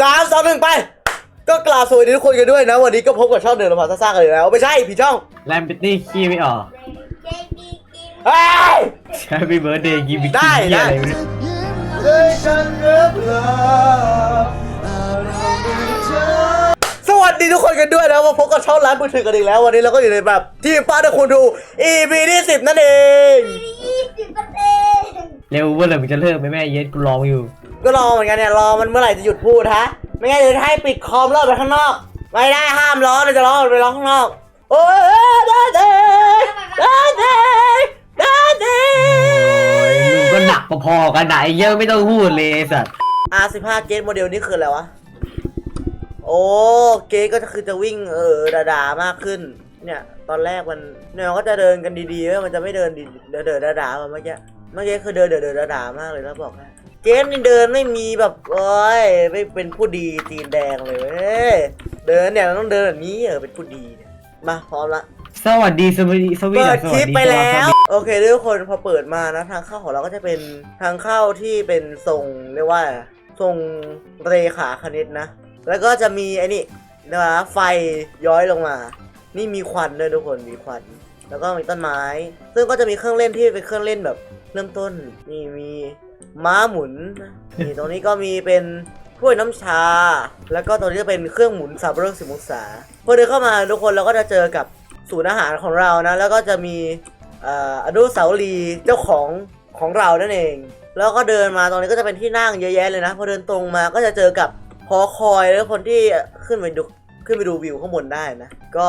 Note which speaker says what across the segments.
Speaker 1: สามสองหนึ่งไป ก็กล่าวสวัสดีทุกคนกันด้วยนะ วันนี้ก็พบกับช่องเดินมาพาซ่ากันเลยแล้วไม่ใช่ผิดช่อง
Speaker 2: แรมปิตี้ขี้ไม่ออก
Speaker 1: เฮ้ย
Speaker 2: แฮปปี้เบิร์ดเดย์กิมบิ
Speaker 1: ได้
Speaker 2: ขี้
Speaker 1: ได้
Speaker 2: อะไรไม่รู้
Speaker 1: สวัสดีทุกคนกันด้วยนะมาพบกับช่องร้านมือถือกันอีกแล้ววันนี้เราก็อยู่ในแบบที่ป้าได้คุณดู EP ที่สิบนั่นเอง
Speaker 3: ยี่สิบเปอร์เซ็นต์
Speaker 2: เร็วเมื่อไหร่มึงจะเลิกไหมแม่เย็ดกูรออยู่
Speaker 1: ก็รอเหมือนกันเนี่ยรอมันเมื่อไหร่จะหยุดพูดฮะไม่งั้นจะให้ปิดคอมแล้วออกไปข้างนอก ไม่ได้ห้ามร้องเราจะร้องไปร้องข้างนอกโอ้ยได้เด้ได้เด้ได้เด้
Speaker 2: โอ้ยมึงก็หนักพอๆกันไหนะไอ้เยอะไม่ต้องพูดเลยไอ้สัตว์
Speaker 1: R15 เกตโมเดลนี่คืออะไรวะ โอ้เกตก็คือจะวิ่งเออดาๆมากขึ้น เนี่ย ตอนแรกมันเนี่ยมันก็จะเดินกันดีๆเว้ยมันจะไม่เดินดีเดินเดินดาๆมาเมื่อกี้เมื่อกี้คือเดินเดินเดินดาๆมากเลยแล้วบอกให้ เกตนี่เดินไม่มีแบบโอ้ยไม่เป็นผู้ดีจีนแดงเลยเว้ยเดินเนี่ยมันต้องเดินแบบนี้เออเป็นผู้ดีเนี่ยมาพร้อมละ
Speaker 2: สวัสดีสวัสดีสวี
Speaker 1: เปิด
Speaker 2: ส
Speaker 1: คลิ
Speaker 2: วั
Speaker 1: ป
Speaker 2: สดี
Speaker 1: ไปแล้ว
Speaker 2: สสดี
Speaker 1: โอเคทุกคนพอเปิดมานะทางเข้าของเราก็จะเป็นทางเข้าที่เป็นทรงเรียกว่าทรงเรขาคณิตนะ แล้วก็จะมีไอ้นี่นะไฟย้อยลงมา นี่มีควันด้วยทุกคนมีควัน แล้วก็มีต้นไม้ ซึ่งก็จะมีเครื่องเล่นที่เป็นเครื่องเล่นแบบ เริ่มต้นนี่มี ม้าหมุนนี่ตรงนี้ก็มีเป็นถ้วยน้ำชา แล้วก็ตรงนี้จะเป็นเครื่องหมุน3ามร้อยสิบองศาพอเดินเข้ามาทุกคนเราก็จะเจอกับศูนย์อาหารของเรานะ แล้วก็จะมีเอ่ออนุสาวรีย์เจ้าของของเรานั่นเอง แล้วก็เดินมาตรงนี้ก็จะเป็นที่นั่งเยอะแยะเลยนะ พอเดินตรงมาก็จะเจอกับหอคอยแล้วคนที่ขึ้นไปดู ขึ้นไปดูวิวข้างบนได้นะ ก็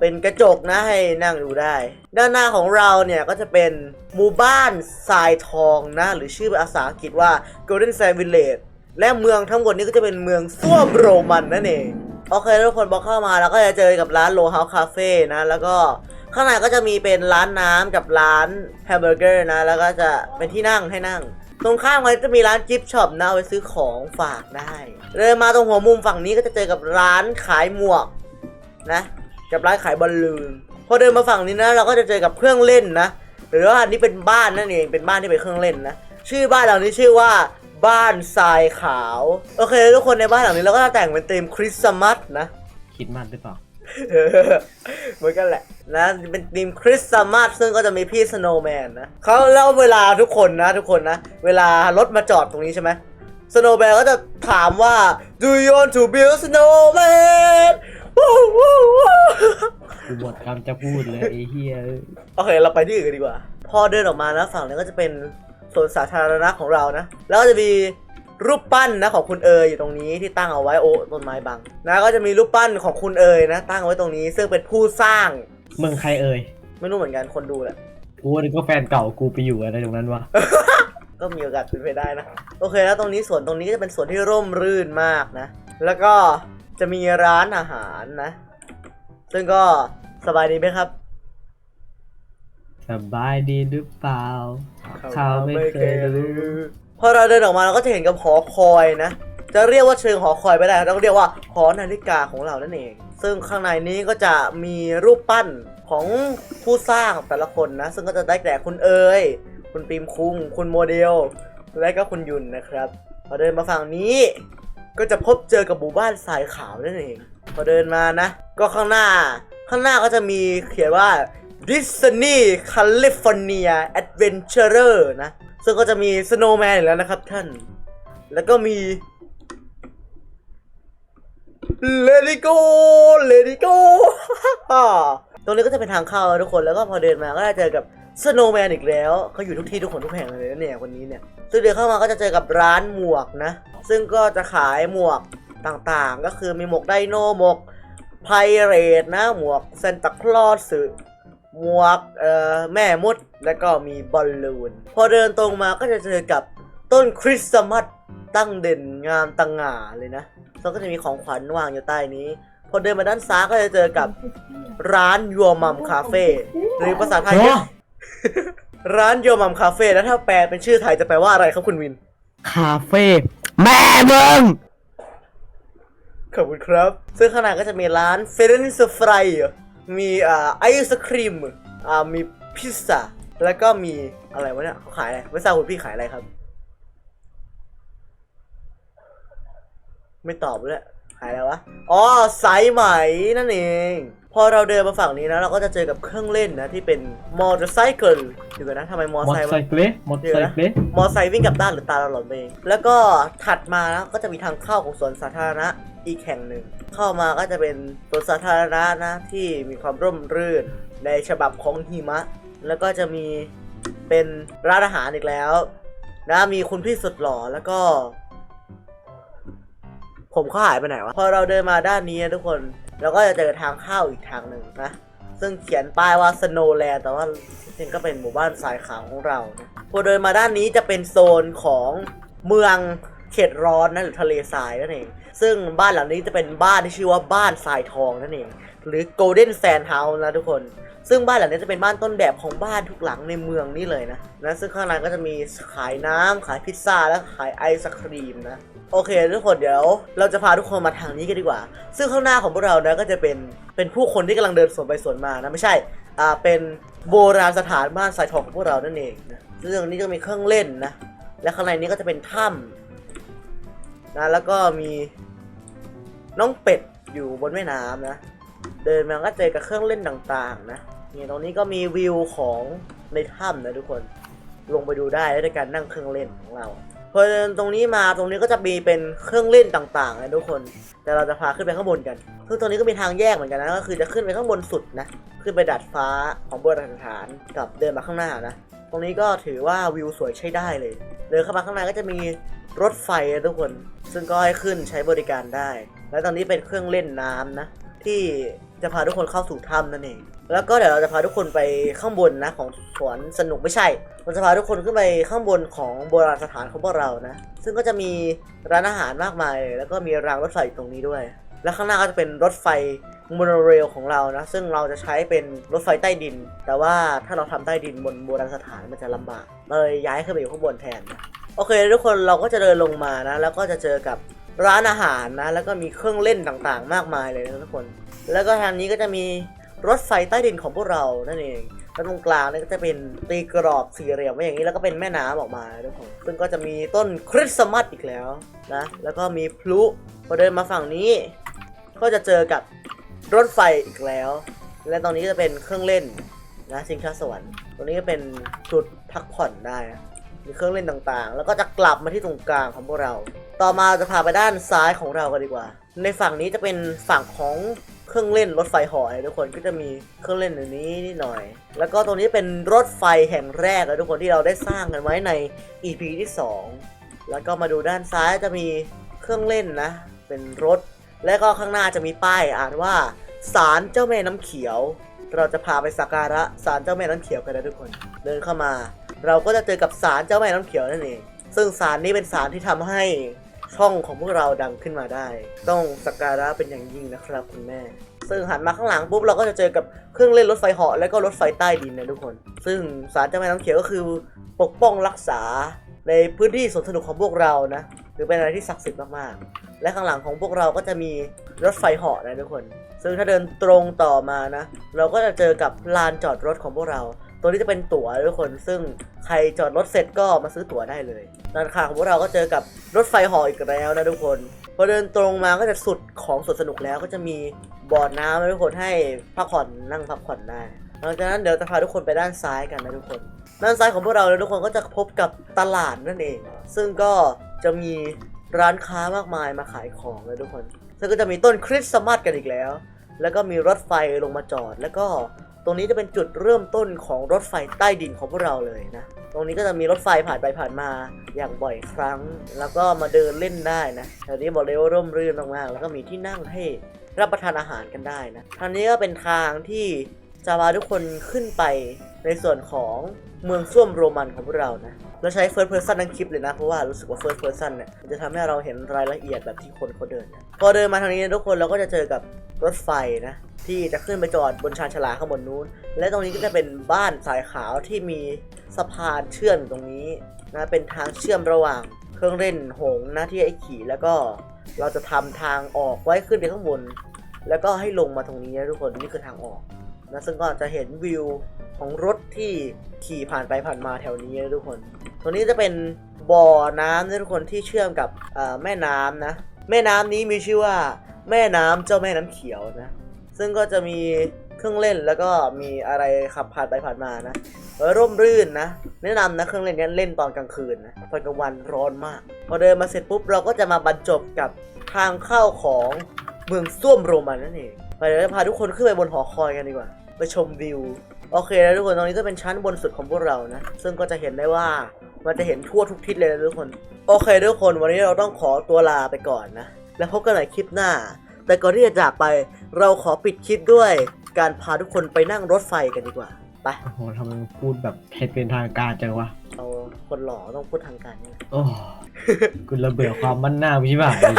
Speaker 1: เป็นกระจกนะให้นั่งดูได้ ด้านหน้าของเราเนี่ยก็จะเป็นหมู่บ้านทรายทองนะ หรือชื่อภาษาอังกฤษว่า Golden Sand Village และเมืองทั้งหมดนี้ก็จะเป็นเมืองส้วมโรมันนั่นเองโอเคทุกคนพอเข้ามาแล้วก็จะเจอกับร้านโลเฮาคาเฟ่นะ แล้วก็ข้างในก็จะมีเป็นร้านน้ำกับร้านแฮมเบอร์เกอร์นะ แล้วก็จะเป็นที่นั่งให้นั่ง ตรงข้ามมันจะมีร้านกิฟต์ช็อปนะเอาไปซื้อของฝากได้เดินมาตรงหัวมุมฝั่งนี้ก็จะเจอกับร้านขายหมวกนะ กับร้านขายบอลลูน พอเดินมาฝั่งนี้นะ เราก็จะเจอกับเครื่องเล่นนะ หรือว่าอันนี้เป็นบ้านนั่นเอง เป็นบ้านที่เป็นเครื่องเล่นนะ ชื่อบ้านหลังนี้ชื่อว่าบ้านทรายขาว โอเค ทุกคนในบ้านหลังนี้เราก็จะแต่งเป็นธีมคริสต์มาสนะ
Speaker 2: คิดมันหรือเปล่า
Speaker 1: เออเหมือนกันแหละ นะเป็นธีมคริสต์มาสซึ่งก็จะมีพี่สโนว์แมนนะเขาแล้วเวลาทุกคนนะทุกคนนะ เวลารถมาจอดตรงนี้ใช่ไหมสโนว์แมนก็จะถามว่า do you want to build snowman วู้วู้วู้
Speaker 2: กูหมดคำจะพูดเลยไอ้เฮีย
Speaker 1: โอเค เราไปที่อื่นกันดีกว่า พอเดินออกมานะฝั่งนี้ก็จะเป็นสวนสาธารณะของเรานะ แล้วก็จะมีรูปปั้นนะของคุณเอยอยู่ตรงนี้ที่ตั้งเอาไว้โอ้ต้นไม้บังนะก็จะมีรูปปั้นของคุณเอยนะ ตั้งเอาไว้ตรงนี้ ซึ่งเป็นผู้สร้าง
Speaker 2: มึงใครเอ่ย
Speaker 1: ไม่รู้เหมือนกันคนดูแหละ
Speaker 2: กูนึกว่าแฟนเก่ากูไปอยู่อะไรตรงนั้นวะ
Speaker 1: ก็มีโอกาสเป็นไปได้นะ โอเคแล้วตรงนี้สวนตรงนี้ก็จะเป็นสวนที่ร่มรื่นมากนะ แล้วก็จะมีร้านอาหารนะ ซึ่งก็สบายดีไหมครับ
Speaker 2: สบายดีหรือเปล่าเขาไม่เคยรู้
Speaker 1: พอเราเดินออกมาเราก็จะเห็นกับหอคอยนะ จะเรียกว่าเชิงหอคอยไม่ได้เราก็เรียกว่าหอนาฬิกาของเรานั่นเอง ซึ่งข้างในนี้ก็จะมีรูปปั้นของผู้สร้างแต่ละคนนะ ซึ่งก็จะได้แก่คุณเอ๋ยคุณปิมคุงคุณโมเดล และก็คุณยุนนะครับ พอเดินมาฝั่งนี้ก็จะพบเจอกับหมู่บ้านทรายขาวนั่นเอง พอเดินมานะ ก็ข้างหน้า ข้างหน้าก็จะมีเขียนว่า Disney California Adventurer นะ ซึ่งก็จะมี Snowman อีกแล้วนะครับท่าน แล้วก็มี Let it go Let it go ตรงนี้ก็จะเป็นทางเข้าทุกคนแล้วก็พอเดินมาก็จะเจอกับ Snowman อีกแล้วเขาอยู่ทุกที่ทุกคนทุกแห่งเลยนะเนี่ยคนนี้เนี่ยซึ่งเดินเข้ามาก็จะเจอกับร้านหมวกนะ ซึ่งก็จะขายหมวกต่างๆ ก็คือมีหมวกไดโนหมวกไพเรตนะ หมวกเซนตาคลอสหมวกเอ่อแม่มดแล้วก็มีบอลลูน พอเดินตรงมาก็จะเจอกับต้นคริสต์มาสตั้งเด่นงามตังหง่าเลยนะ แล้วก็จะมีของขวัญวางอยู่ใต้นี้ พอเดินมาด้านซ้ายก็จะเจอกับร้านยัวมัมคาเฟ่หรือภาษาไทยก็
Speaker 2: ฮะ
Speaker 1: ร้านยัวมัมคาเฟ่แล้วถ้าแปลเป็นชื่อไทยจะแปลว่าอะไรครับคุณวิน
Speaker 2: คาเฟ่แม่มึง
Speaker 1: ขอบคุณครับ ซึ่งข้างในก็จะมีร้านเฟรนซ์ฟรายมีอ่าไอศครีมอ่ามีพิซซ่าแล้วก็มีอะไรวะเนี่ยเขาขายอะไรไม่ทราบคุณพี่ขายอะไรครับ ไม่ตอบเลยหายแล้ววะ อ๋อสายไหมนั่นเอง พอเราเดินมาฝั่งนี้นะ เราก็จะเจอกับเครื่องเล่นนะ ที่เป็นมอเตอร์ไซค์อยู่กันนะทำไมมอ
Speaker 2: ม
Speaker 1: เตอ
Speaker 2: อ
Speaker 1: ร์ไซ
Speaker 2: เตอ
Speaker 1: ค์
Speaker 2: ร์ไซ
Speaker 1: มัน
Speaker 2: ค์มอเตอร์ไซค์
Speaker 1: มอไซค์วิ่งกลับด้านหรือตาเราหลอนไปเองแล้วก็ถัดมานะก็จะมีทางเข้าของสวนสาธารณะอีกแห่งหนึ่ง เข้ามาก็จะเป็นสวนสาธารณะนะ ที่มีความร่มรื่นในฉบับของหิมะ แล้วก็จะมีเป็นร้านอาหารอีกแล้ว นะมีคุณพี่สุดหล่อแล้วก็ ผมเขาหายไปไหนวะ พอเราเดินมาด้านนี้นะทุกคน เราก็จะเจอทางเข้าอีกทางหนึ่งนะ ซึ่งเขียนป้ายว่า Snowland แต่ว่าจริงก็เป็นหมู่บ้านทรายขาวของเรานะพอเดินมาด้านนี้จะเป็นโซนของเมืองเขตร้อนนะหรือทะเลทรายนั่นเอง ซึ่งบ้านหลังนี้จะเป็นบ้านที่ชื่อว่าบ้านทรายทองนั่นเอง หรือ Golden Sand House นะทุกคน ซึ่งบ้านหลังนี้จะเป็นบ้านต้นแบบของบ้านทุกหลังในเมืองนี่เลยนะนะซึ่งข้างในก็จะมีขายน้ำขายพิซซ่าและขายไอศครีมนะ โอเคทุกคนเดี๋ยวเราจะพาทุกคนมาทางนี้กันดีกว่า ซึ่งข้างหน้าของพวกเรานะก็จะเป็นเป็นผู้คนที่กำลังเดินสวนไปสวนมานะไม่ใช่อ่าเป็นโบราณสถานบ้านสายทองของพวกเรานั่นเองนะซึ่งตรงนี้ก็มีเครื่องเล่นนะและข้างในนี้ก็จะเป็นถ้ำนะแล้วก็มีน้องเป็ดอยู่บนแม่น้ำนะเดินมาก็เจอกับเครื่องเล่นต่างๆนะนี่ตรงนี้ก็มีวิวของในถ้ำนะทุกคนลงไปดูได้ด้วยการนั่งเครื่องเล่นของเรา พอเดินตรงนี้มาตรงนี้ก็จะมีเป็นเครื่องเล่นต่างๆนะทุกคน แต่เราจะพาขึ้นไปข้างบนกันซึ่งตรงนี้ก็มีทางแยกเหมือนกันนะ ก็คือจะขึ้นไปข้างบนสุดนะ ขึ้นไปดัดฟ้าของโบราณสถานกับเดินมาข้างหน้านะ ตรงนี้ก็ถือว่าวิวสวยใช้ได้เลย เดินเข้ามาข้างในก็จะมีรถไฟนะทุกคน ซึ่งก็ให้ขึ้นใช้บริการได้ และตอนนี้เป็นเครื่องเล่นน้ำนะ ที่ จะพาทุกคนเข้าสู่ถ้ำนั่นเอง แล้วก็เดี๋ยวเราจะพาทุกคนไปข้างบนนะของสวนสนุกไม่ใช่เราจะพาทุกคนขึ้นไปข้างบนของโบราณสถานของพวกเรานะ ซึ่งก็จะมีร้านอาหารมากมาย แล้วก็มีรางรถไฟตรงนี้ด้วย และข้างหน้าก็จะเป็นรถไฟโมโนเรลของเรานะ ซึ่งเราจะใช้เป็นรถไฟใต้ดิน แต่ว่าถ้าเราทำใต้ดินบนโบราณสถานมันจะลำบาก เลยย้ายขึ้นไปอยู่ข้างบนแทนนะโอเค ทุกคนเราก็จะเดินลงมานะ แล้วก็จะเจอกับร้านอาหารนะ แล้วก็มีเครื่องเล่นต่างๆ มากมายเลยนะทุกคน แล้วก็ทางนี้ก็จะมีรถไฟใต้ดินของพวกเรานั่นเองแล้วตรงกลางนี่ก็จะเป็นตีกรอบสี่เหลี่ยมไว้อย่างนี้แล้วก็เป็นแม่น้ำออกมาทุกคนซึ่งก็จะมีต้นคริสต์มาสอีกแล้วนะ แล้วก็มีพลุพอเดินมาฝั่งนี้ ก็จะเจอกับรถไฟอีกแล้ว และตรงนี้ก็จะเป็นเครื่องเล่นนะชิงช้าสวรรค์ตรงนี้ก็เป็นจุดพักผ่อนได้ มีเครื่องเล่นต่างๆ แล้วก็จะกลับมาที่ตรงกลางของพวกเรา ต่อมาจะพาไปด้านซ้ายของเรากันดีกว่า ในฝั่งนี้จะเป็นฝั่งของ เครื่องเล่นรถไฟหอนะทุกคนก็จะมีเครื่องเล่นอย่นี้นิดหน่อย แล้วก็ตรงนี้เป็นรถไฟแห่งแรกนะทุกคนที่เราได้สร้างกันไว้ใน EP ที่ 2 แล้วก็มาดูด้านซ้ายจะมีเครื่องเล่นนะ เป็นรถ และก็ข้างหน้าจะมีป้ายอ่านว่าศาลเจ้าแม่น้ำเขียว เราจะพาไปสักการะศาลเจ้าแม่น้ำเขียวกันนะทุกคน เดินเข้ามา เราก็จะเจอกับศาลเจ้าแม่น้ำเขียวนั่นเองซึ่งศาลนี้เป็นศาลที่ทำให้ ช่องของพวกเราดังขึ้นมาได้ ต้องสักการะเป็นอย่างยิ่งนะครับคุณแม่ ซึ่งหันมาข้างหลังปุ๊บเราก็จะเจอกับเครื่องเล่นรถไฟเหาะและก็รถไฟใต้ดินนะทุกคน ซึ่งศาลเจ้าแม่น้ำเขียวก็คือปกป้องรักษาในพื้นที่สวนสนุกของพวกเรานะหรือเป็นอะไรที่ศักดิ์สิทธิ์มากๆ และข้างหลังของพวกเราก็จะมีรถไฟเหาะนะทุกคน ซึ่งถ้าเดินตรงต่อมานะ เราก็จะเจอกับลานจอดรถของพวกเรา ตัวนี้จะเป็นตั๋วทุกคน ซึ่งใครจอดรถเสร็จก็มาซื้อตั๋วได้เลยด้านข้างของพวกเราก็เจอกับรถไฟเหออีกแล้วนะทุกคนพอเดินตรงมาก็จะสุดของสวนสนุกแล้วก็จะมีบ่อน้ำนะทุกคนให้พักผ่อนนั่งพักผ่อนได้หลังจากนั้นเดี๋ยวจะพาทุกคนไปด้านซ้ายกันนะทุกคนด้านซ้ายของพวกเราเนี่ยทุกคนก็จะพบกับตลาดนั่นเอง ซึ่งก็จะมีร้านค้ามากมายมาขายของเลยทุกคน ซึ่งก็จะมีต้นคริสต์มาสกันอีกแล้ว แล้วก็มีรถไฟลงมาจอด แล้วก็ ตรงนี้จะเป็นจุดเริ่มต้นของรถไฟใต้ดินของพวกเราเลยนะ ตรงนี้ก็จะมีรถไฟผ่านไปผ่านมาอย่างบ่อยครั้ง แล้วก็มาเดินเล่นได้นะแถวนี้บอกเลยว่าร่มรื่นมากๆแล้วก็มีที่นั่งให้รับประทานอาหารกันได้นะทางนี้ก็เป็นทางที่จะพาทุกคนขึ้นไปในส่วนของเมืองส้วมโรมันของพวกเรานะเราใช้ first person ทั้งคลิปเลยนะ เพราะว่ารู้สึกว่า first person เนี่ยจะทำให้เราเห็นรายละเอียดแบบที่คนเขาเดินนะพอเดินมาทางนี้นะทุกคนเราก็จะเจอกับรถไฟนะ ที่จะขึ้นไปจอดบนชานชาลาข้างบนนู้น และตรงนี้ก็จะเป็นบ้านสายขาวที่มีสะพานเชื่อมตรงนี้นะเป็นทางเชื่อมระหว่างเครื่องเล่นหงส์นะที่ไอ้ขี่แล้วก็เราจะทำทางออกไว้ขึ้นไปข้างบน แล้วก็ให้ลงมาตรงนี้นะทุกคนนี่คือทางออกนะซึ่งก็จะเห็นวิวของรถที่ขี่ผ่านไปผ่านมาแถวนี้นะทุกคน ตรงนี้จะเป็นบ่อน้ำนะทุกคนที่เชื่อมกับแม่น้ำนะ แม่น้ำนี้มีชื่อว่า แม่น้ำเจ้าแม่น้ำเขียวนะ ซึ่งก็จะมีเครื่องเล่นแล้วก็มีอะไรขับผ่านไปผ่านมานะร่มรื่นนะ แนะนำนะเครื่องเล่นนี้เล่นตอนกลางคืนนะตอนกลางวันร้อนมาก พอเดินมาเสร็จปุ๊บเราก็จะมาบรรจบกับทางเข้าของเมืองส้วมโรมันนั่นเองไปเดี๋ยวจะพาทุกคนขึ้นไปบนหอคอยกันดีกว่า ไปชมวิว โอเคแล้วทุกคนตรงนี้จะเป็นชั้นบนสุดของพวกเรานะ ซึ่งก็จะเห็นได้ว่ามันจะเห็นทั่วทุกทิศเลยนะทุกคน โอเคทุกคนวันนี้เราต้องขอตัวลาไปก่อนนะ แล้วพบกันใหม่คลิปหน้า แต่ก่อนที่จะจากไปเราขอปิดคลิปด้วย การพาทุกคนไปนั่งรถไฟกันดีกว่าไป
Speaker 2: โอ้โหทำไมมึงพูดแบบให้เป็นทางการจังวะ
Speaker 1: เอาคนหล่อต้องพูดทางการนี่
Speaker 2: โอ้กูระเบิดความมั่นหน้าพี่บ่ายเลย